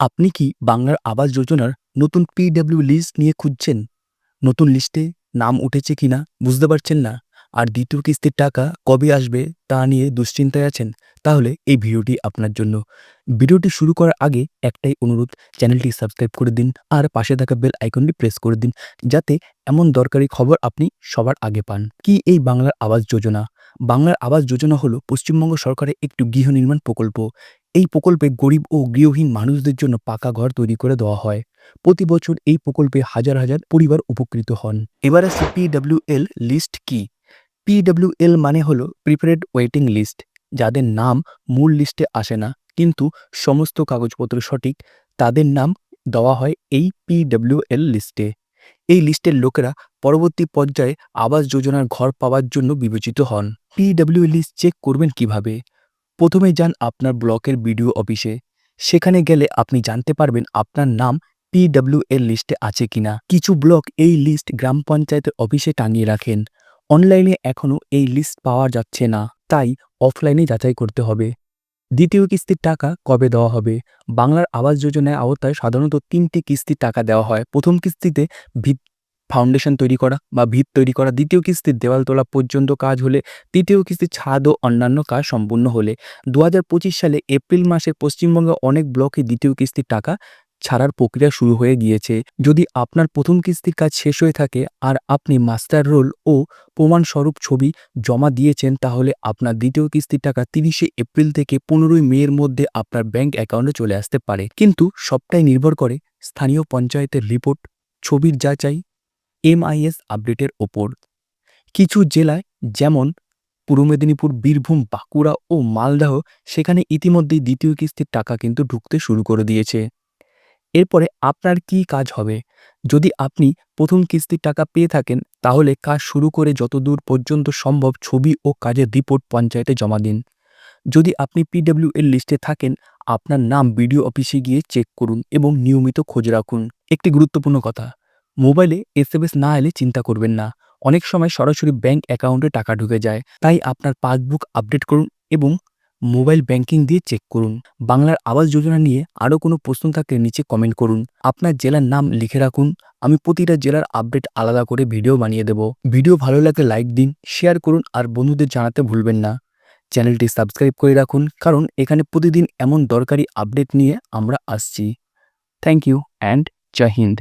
আপনি কি বাংলার আবাস যোজনার নতুন পিডব্লিউ লিস্ট নিয়ে খুঁজছেন? নতুন লিস্টে নাম উঠেছে কিনা বুঝতে পারছেন না। আর দ্বিতীয় কিস্তির টাকা কবে আসবে তা নিয়ে দুশ্চিন্তায় আছেন? তাহলে এই ভিডিওটি আপনার জন্য। ভিডিওটি শুরু করার আগে একটাই অনুরোধ, চ্যানেলটি সাবস্ক্রাইব করে দিন আর পাশে থাকা বেল আইকনটি প্রেস করে দিন যাতে এমন দরকারি খবর আপনি সবার আগে পান। কি এই বাংলার আবাস যোজনা? বাংলার আবাস যোজনা হলো পশ্চিমবঙ্গ সরকারের একটি গৃহ নির্মাণ প্রকল্প। এই প্রকল্পে গরিব ও গৃহহীন মানুষদের জন্য পাকা ঘর তৈরি করে দেওয়া হয়। প্রতি বছর এই প্রকল্পে হাজার হাজার পরিবার উপকৃত হন। এবার আসছে পিডব্লিউএল লিস্ট কি? পিডব্লিউএল মানে হলো প্রিপারেড ওয়েটিং লিস্ট যাদের নাম মূল লিস্টে আসে না, কিন্তু সমস্ত কাগজপত্র সঠিক, তাদের নাম দেওয়া হয় এই পিডব্লিউএল লিস্টে এই লিস্টের লোকেরা পরবর্তী পর্যায়ে আবাস যোজনার ঘর পাওয়ার জন্য বিবেচিত হন। পিডব্লিউ লিস্ট চেক করবেন কীভাবে? প্রথমে যান আপনার ব্লকের বিডিও অফিসে। সেখানে গেলে আপনি জানতে পারবেন আপনার নাম পিডব্লিউএল লিস্টে আছে কিনা। কিছু ব্লক এই লিস্ট গ্রাম পঞ্চায়েতের অফিসে টাঙিয়ে রাখেন। অনলাইনে এখনও এই লিস্ট পাওয়া যাচ্ছে না, তাই অফলাইনে যাচাই করতে হবে। দ্বিতীয় কিস্তির টাকা কবে দেওয়া হবে? বাংলার আবাস যোজনার আওতায় সাধারণত তিনটি কিস্তির টাকা দেওয়া হয়। প্রথম কিস্তিতে ভিত ফাউন্ডেশন তৈরি করা বা ভিত তৈরি করা, দ্বিতীয় কিস্তির দেওয়াল তোলা পর্যন্ত কাজ হলে তৃতীয় কিস্তির ছাদ ও অন্যান্য কাজ সম্পূর্ণ হলে দু হাজার পঁচিশ সালে এপ্রিল মাসে পশ্চিমবঙ্গে অনেক ব্লকে দ্বিতীয় কিস্তির টাকা ছাড়ার প্রক্রিয়া শুরু হয়ে গিয়েছে। যদি আপনার প্রথম কিস্তির কাজ শেষ হয়ে থাকে আর আপনি মাস্টার রোল ও প্রমাণস্বরূপ ছবি জমা দিয়েছেন, তাহলে আপনার দ্বিতীয় কিস্তির টাকা তিরিশে এপ্রিল থেকে পনেরোই মেয়ের মধ্যে আপনার ব্যাংক অ্যাকাউন্টে চলে আসতে পারে। কিন্তু সবটাই নির্ভর করে স্থানীয় পঞ্চায়েতের রিপোর্ট, ছবির যাচাই এমআইএস আপডেটের ওপর কিছু জেলায় যেমন পূর্ব মেদিনীপুর, বীরভূম, বাঁকুড়া ও মালদহ সেখানে ইতিমধ্যেই দ্বিতীয় কিস্তির টাকা কিন্তু ঢুকতে শুরু করে দিয়েছে। এরপরে আপনার কি কাজ হবে? যদি আপনি প্রথম কিস্তির টাকা পেয়ে থাকেন, তাহলে কাজ শুরু করে যতদূর পর্যন্ত সম্ভব ছবি ও কাজের রিপোর্ট পঞ্চায়েতে জমা দিন। যদি আপনি পিডব্লিউ এর লিস্টে থাকেন, আপনার নাম বিডিও অফিসে গিয়ে চেক করুন এবং নিয়মিত খোঁজ রাখুন। একটি গুরুত্বপূর্ণ কথা মোবাইলে এসএমএস না এলে চিন্তা করবেন না। অনেক সময় সরাসরি ব্যাংক অ্যাকাউন্টে টাকা ঢুকে যায়। তাই আপনার পাসবুক আপডেট করুন এবং মোবাইল ব্যাংকিং দিয়ে চেক করুন। বাংলার আবাস যোজনা নিয়ে আরও কোনো প্রশ্ন থাকলে নিচে কমেন্ট করুন। আপনার জেলার নাম লিখে রাখুন। আমি প্রতিটা জেলার আপডেট আলাদা করে ভিডিও বানিয়ে দেব। ভিডিও ভালো লাগলে লাইক দিন, শেয়ার করুন আর বন্ধুদের জানাতে ভুলবেন না। চ্যানেলটি সাবস্ক্রাইব করে রাখুন, কারণ এখানে প্রতিদিন এমন দরকারি আপডেট নিয়ে আমরা আসছি। Thank you and Jai Hind.